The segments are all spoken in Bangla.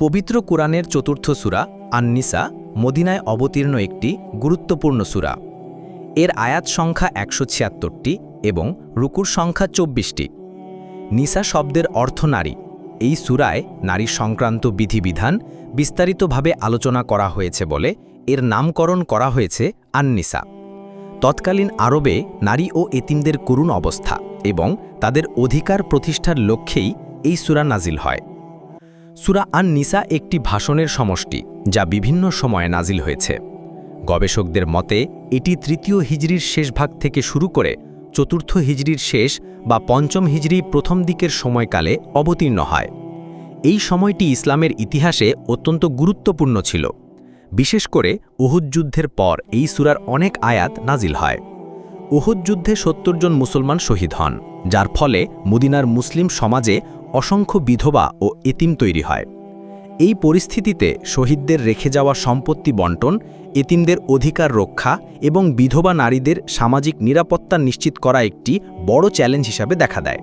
পবিত্র কোরআনের চতুর্থ সুরা আননিসা মদিনায় অবতীর্ণ একটি গুরুত্বপূর্ণ সূরা। এর আয়াত সংখ্যা একশো ছিয়াত্তরটি এবং রুকুর সংখ্যা চব্বিশটি। নিসা শব্দের অর্থ নারী। এই সূরায় নারী সংক্রান্ত বিধিবিধান বিস্তারিতভাবে আলোচনা করা হয়েছে বলে এর নামকরণ করা হয়েছে আননিসা। তৎকালীন আরবে নারী ও এতিমদের করুণ অবস্থা এবং তাদের অধিকার প্রতিষ্ঠার লক্ষ্যেই এই সুরা নাজিল হয়। সুরা আন নিসা একটি ভাষণের সমষ্টি, যা বিভিন্ন সময়ে নাজিল হয়েছে। গবেষকদের মতে, এটি তৃতীয় হিজরির শেষ ভাগ থেকে শুরু করে চতুর্থ হিজরির শেষ বা পঞ্চম হিজরি প্রথম দিকের সময়কালে অবতীর্ণ হয়। এই সময়টি ইসলামের ইতিহাসে অত্যন্ত গুরুত্বপূর্ণ ছিল। বিশেষ করে উহুদ যুদ্ধের পর এই সুরার অনেক আয়াত নাজিল হয়। উহুদ যুদ্ধে সত্তর জন মুসলমান শহীদ হন, যার ফলে মদিনার মুসলিম সমাজে অসংখ্য বিধবা ও এতিম তৈরি হয়। এই পরিস্থিতিতে শহীদদের রেখে যাওয়া সম্পত্তি বন্টন, এতিমদের অধিকার রক্ষা এবং বিধবা নারীদের সামাজিক নিরাপত্তা নিশ্চিত করা একটি বড় চ্যালেঞ্জ হিসাবে দেখা দেয়।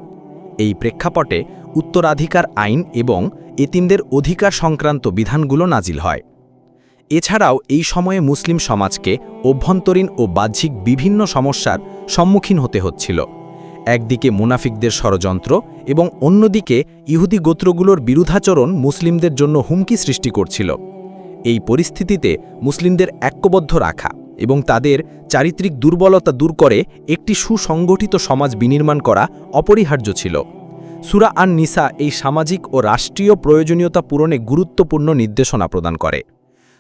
এই প্রেক্ষাপটে উত্তরাধিকার আইন এবং এতিমদের অধিকার সংক্রান্ত বিধানগুলো নাজিল হয়। এছাড়াও এই সময়ে মুসলিম সমাজকে অভ্যন্তরীণ ও বাহ্যিক বিভিন্ন সমস্যার সম্মুখীন হতে হচ্ছিল। একদিকে মুনাফিকদের ষড়যন্ত্র এবং অন্যদিকে ইহুদি গোত্রগুলোর বিরুদ্ধাচরণ মুসলিমদের জন্য হুমকি সৃষ্টি করছিল। এই পরিস্থিতিতে মুসলিমদের ঐক্যবদ্ধ রাখা এবং তাদের চারিত্রিক দুর্বলতা দূর করে একটি সুসংগঠিত সমাজ বিনির্মাণ করা অপরিহার্য ছিল। সুরা আন নিসা এই সামাজিক ও রাষ্ট্রীয় প্রয়োজনীয়তা পূরণে গুরুত্বপূর্ণ নির্দেশনা প্রদান করে।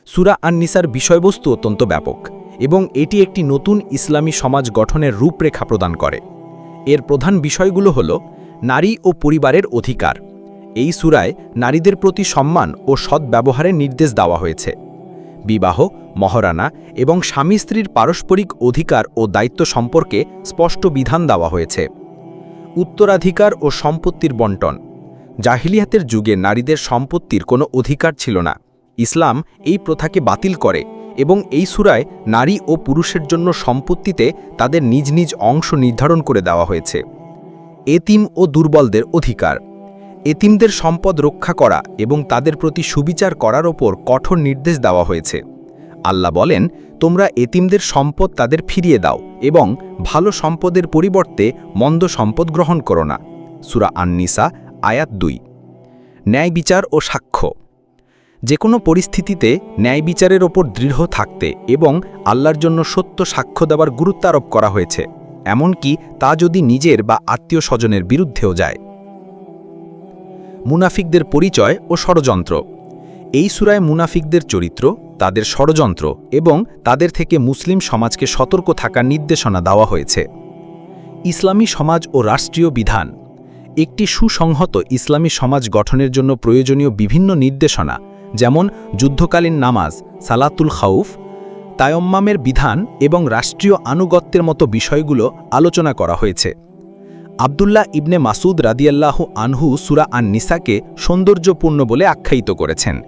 সুরা আন নিসার বিষয়বস্তু অত্যন্ত ব্যাপক এবং এটি একটি নতুন ইসলামী সমাজ গঠনের রূপরেখা প্রদান করে। এর প্রধান বিষয়গুলো হল নারী ও পরিবারের অধিকার। এই সুরায় নারীদের প্রতি সম্মান ও সদ্ব্যবহারের নির্দেশ দেওয়া হয়েছে। বিবাহ মহারানা এবং স্বামী স্ত্রীর পারস্পরিক অধিকার ও দায়িত্ব সম্পর্কে স্পষ্ট বিধান দেওয়া হয়েছে। উত্তরাধিকার ও সম্পত্তির বন্টন। জাহিলিয়াতের যুগে নারীদের সম্পত্তির কোনো অধিকার ছিল না। ইসলাম এই প্রথাকে বাতিল করে এবং এই সুরায় নারী ও পুরুষের জন্য সম্পত্তিতে তাদের নিজ নিজ অংশ নির্ধারণ করে দেওয়া হয়েছে। এতিম ও দুর্বলদের অধিকার। এতিমদের সম্পদ রক্ষা করা এবং তাদের প্রতি সুবিচার করার ওপর কঠোর নির্দেশ দেওয়া হয়েছে। আল্লাহ বলেন, তোমরা এতিমদের সম্পদ তাদের ফিরিয়ে দাও এবং ভালো সম্পদের পরিবর্তে মন্দ সম্পদ গ্রহণ করো না। সুরা আননিসা, আয়াত দুই। ন্যায় বিচার ও সাক্ষ্য। যে কোনো পরিস্থিতিতে ন্যায় বিচারের ওপর দৃঢ় থাকতে এবং আল্লাহর জন্য সত্য সাক্ষ্য দেওয়ার গুরুত্ব আরোপ করা হয়েছে, এমনকি তা যদি নিজের বা আত্মীয় স্বজনের বিরুদ্ধেও যায়। মুনাফিকদের পরিচয় ও ষড়যন্ত্র। এই সুরায় মুনাফিকদের চরিত্র, তাদের ষড়যন্ত্র এবং তাদের থেকে মুসলিম সমাজকে সতর্ক থাকার নির্দেশনা দেওয়া হয়েছে। ইসলামী সমাজ ও রাষ্ট্রীয় বিধান। একটি সুসংহত ইসলামী সমাজ গঠনের জন্য প্রয়োজনীয় বিভিন্ন নির্দেশনা যেমন যুদ্ধকালীন নামাজ, সালাতুল খাউফ, তায়ম্মামের বিধান এবং রাষ্ট্রীয় আনুগত্যের মতো বিষয়গুলো আলোচনা করা হয়েছে। আবদুল্লাহ ইবনে মাসুদ রাদিয়াল্লাহ আনহু সুরা আন নিসাকে সৌন্দর্যপূর্ণ বলে আখ্যায়িত করেছেন।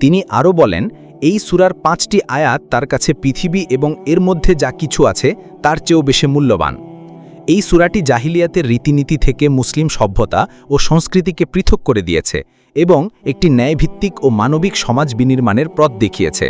তিনি আরও বলেন, এই সুরার পাঁচটি আয়াত তার কাছে পৃথিবী এবং এর মধ্যে যা কিছু আছে তার চেয়েও বেশি মূল্যবান। এই সুরাটি জাহিলিয়াতের রীতিনীতি থেকে মুসলিম সভ্যতা ও সংস্কৃতিকে পৃথক করে দিয়েছে এবং একটি ন্যায়ভিত্তিক ও মানবিক সমাজ বিনির্মাণের পথ দেখিয়েছে।